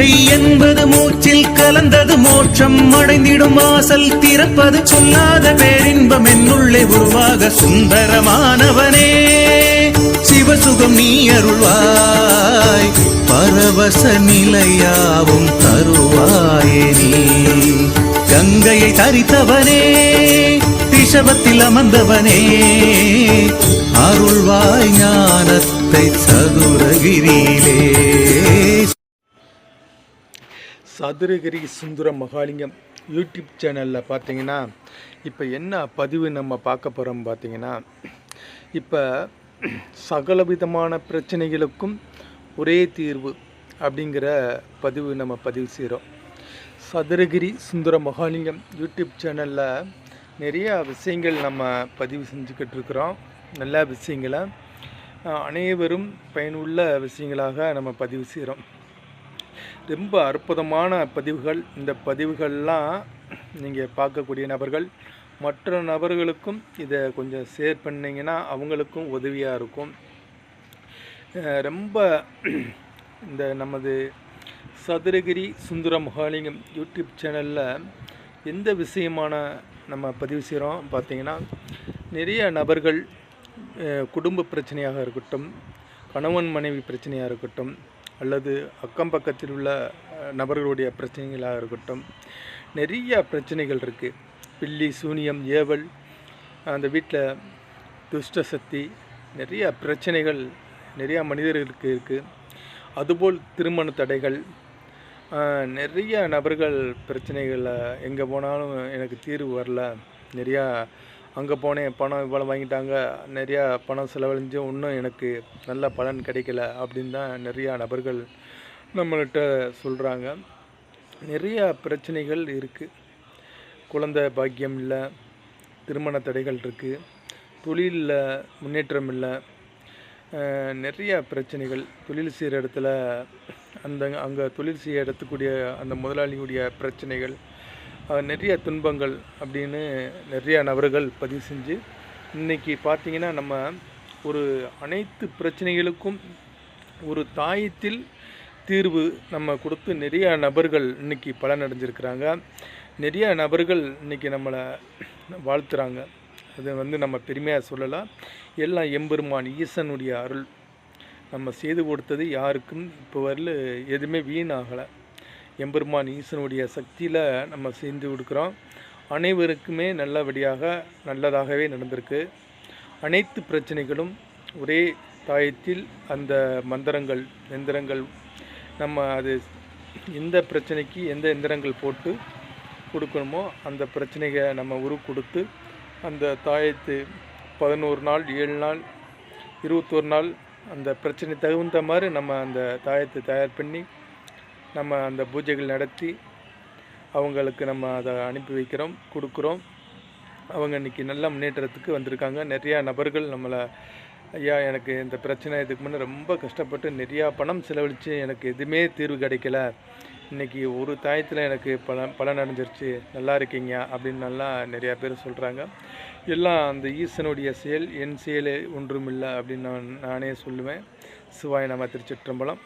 தீட்சை என்பது மூச்சில் கலந்தது மோட்சம். அடைந்திடும் வாசல் திறப்பது சொல்லாத பேரின்பம். என்னுள்ளே உருவாக சுந்தரமானவனே. சிவசுகம் நீ அருள்வாய். பரவச நிலையாவும் தருவாயே நீ. கங்கையை தரித்தவனே ரிஷபத்தில் அமர்ந்தவனே. அருள்வாய் ஞானத்தை சதுரகிரியிலே சதுரகிரி சுந்தர மகாலிங்கம் யூடியூப் சேனலில் பார்த்தீங்கன்னா இப்போ என்ன பதிவு நம்ம பார்க்க போகிறோம் பார்த்தீங்கன்னா இப்போ சகலவிதமான பிரச்சனைகளுக்கும் ஒரே தீர்வு அப்படிங்கிற பதிவு நம்ம பதிவு செய்கிறோம் சதுரகிரி சுந்தர மகாலிங்கம் யூடியூப் சேனலில் நிறையா விஷயங்கள் நம்ம பதிவு செஞ்சுக்கிட்டு இருக்கிறோம். நல்ல விஷயங்களை அனைவரும் பயனுள்ள விஷயங்களாக நம்ம பதிவு செய்கிறோம் ரொம்ப அற்புதமான பதிவுகள். இந்த பதிவுகள்லாம் நீங்கள் பார்க்கக்கூடிய நபர்கள் மற்ற நபர்களுக்கும் இதை கொஞ்சம் ஷேர் பண்ணிங்கன்னா அவங்களுக்கும் உதவியாக இருக்கும். ரொம்ப இந்த நமது சதுரகிரி சுந்தர மகாலிங்கம் யூடியூப் சேனலில் எந்த விஷயமான நம்ம பதிவு செய்கிறோம் பார்த்தீங்கன்னா நிறைய நபர்கள் குடும்ப பிரச்சனையாக இருக்கட்டும் கணவன் மனைவி பிரச்சனையாக இருக்கட்டும் அல்லது அக்கம் பக்கத்தில் உள்ள நபர்களுடைய பிரச்சனைகளாக இருக்கட்டும் நிறைய பிரச்சனைகள் இருக்குது பில்லி சூனியம் ஏவல் அந்த வீட்டில் துஷ்ட சக்தி நிறைய பிரச்சனைகள் நிறையா மனிதர்களுக்கு இருக்குது அதுபோல் திருமண தடைகள் நிறைய நபர்கள் பிரச்சனைகளில் எங்கே போனாலும் எனக்கு தீர்வு வரல. நிறையா அங்கே போனேன் பணம் இவ்வளோ வாங்கிட்டாங்க நிறையா பணம் செலவழிஞ்சு இன்னும் எனக்கு நல்ல பலன் கிடைக்கல அப்படின்னு தான் நிறையா நபர்கள் நம்மள்கிட்ட சொல்கிறாங்க நிறையா பிரச்சனைகள் இருக்குது குழந்தை பாக்கியம் இல்லை திருமண தடைகள் இருக்குது தொழிலில் முன்னேற்றம் இல்லை நிறைய பிரச்சனைகள். தொழில் செய்கிற இடத்துல அந்த அங்கே தொழில் செய்ய இடத்துக்குரிய அந்த முதலாளியுடைய பிரச்சனைகள் நிறைய துன்பங்கள் அப்படின்னு நிறைய நபர்கள் பதிவு செஞ்சு இன்னைக்கு பார்த்தீங்கன்னா நம்ம ஒரு அனைத்து பிரச்சனைகளுக்கும் ஒரு தாயத்தில் தீர்வு நம்ம கொடுத்து நிறைய நபர்கள் இன்னைக்கு பலனடைஞ்சிருக்கிறாங்க. நிறைய நபர்கள் இன்னைக்கு நம்மளை வாழ்த்துறாங்க. அது வந்து நம்ம பெருமையாக சொல்லலாம். எல்லாம் எம்பெருமான் ஈசனுடைய அருள். நம்ம செய்து கொடுத்தது யாருக்கும் இப்போ வரல எதுவுமே வீணாகலை. எம்பெருமான் ஈசனுடைய சக்தியில் நம்ம செஞ்சு கொடுக்குறோம். அனைவருக்குமே நல்லபடியாக நல்லதாகவே நடந்திருக்கு. அனைத்து பிரச்சனைகளும் ஒரே தாயத்தில் அந்த மந்திரங்கள் எந்திரங்கள் நம்ம அது எந்த பிரச்சனைக்கு எந்த எந்திரங்கள் போட்டு கொடுக்கணுமோ அந்த பிரச்சனையை நம்ம உரு கொடுத்து அந்த தாயத்து பதினோரு நாள் ஏழு நாள் இருபத்தோரு நாள் அந்த பிரச்சனை தகுந்த மாதிரி நம்ம அந்த தாயத்தை தயார் பண்ணி நம்ம அந்த பூஜைகள் நடத்தி அவங்களுக்கு நம்ம அதை அனுப்பி வைக்கிறோம் கொடுக்குறோம். அவங்க இன்னைக்கு நல்ல முன்னேற்றத்துக்கு வந்திருக்காங்க. நிறையா நபர்கள் நம்மளை ஐயா எனக்கு இந்த பிரச்சனை இதுக்கு முன்னே ரொம்ப கஷ்டப்பட்டு நிறையா பணம் செலவழித்து எனக்கு எதுவுமே தீர்வு கிடைக்கல. இன்னைக்கு ஒரு தாயத்தில் எனக்கு பலன் பலன் அடைஞ்சிருச்சு. நல்லா இருக்கீங்க அப்படின்னு நல்லா நிறையா பேர் சொல்கிறாங்க எல்லாம் அந்த ஈசனுடைய செயல் என் செயலே ஒன்றுமில்லை அப்படின்னு நான் நானே சொல்லுவேன். சிவாய நம்ம திருச்சிற்றம்பலம்.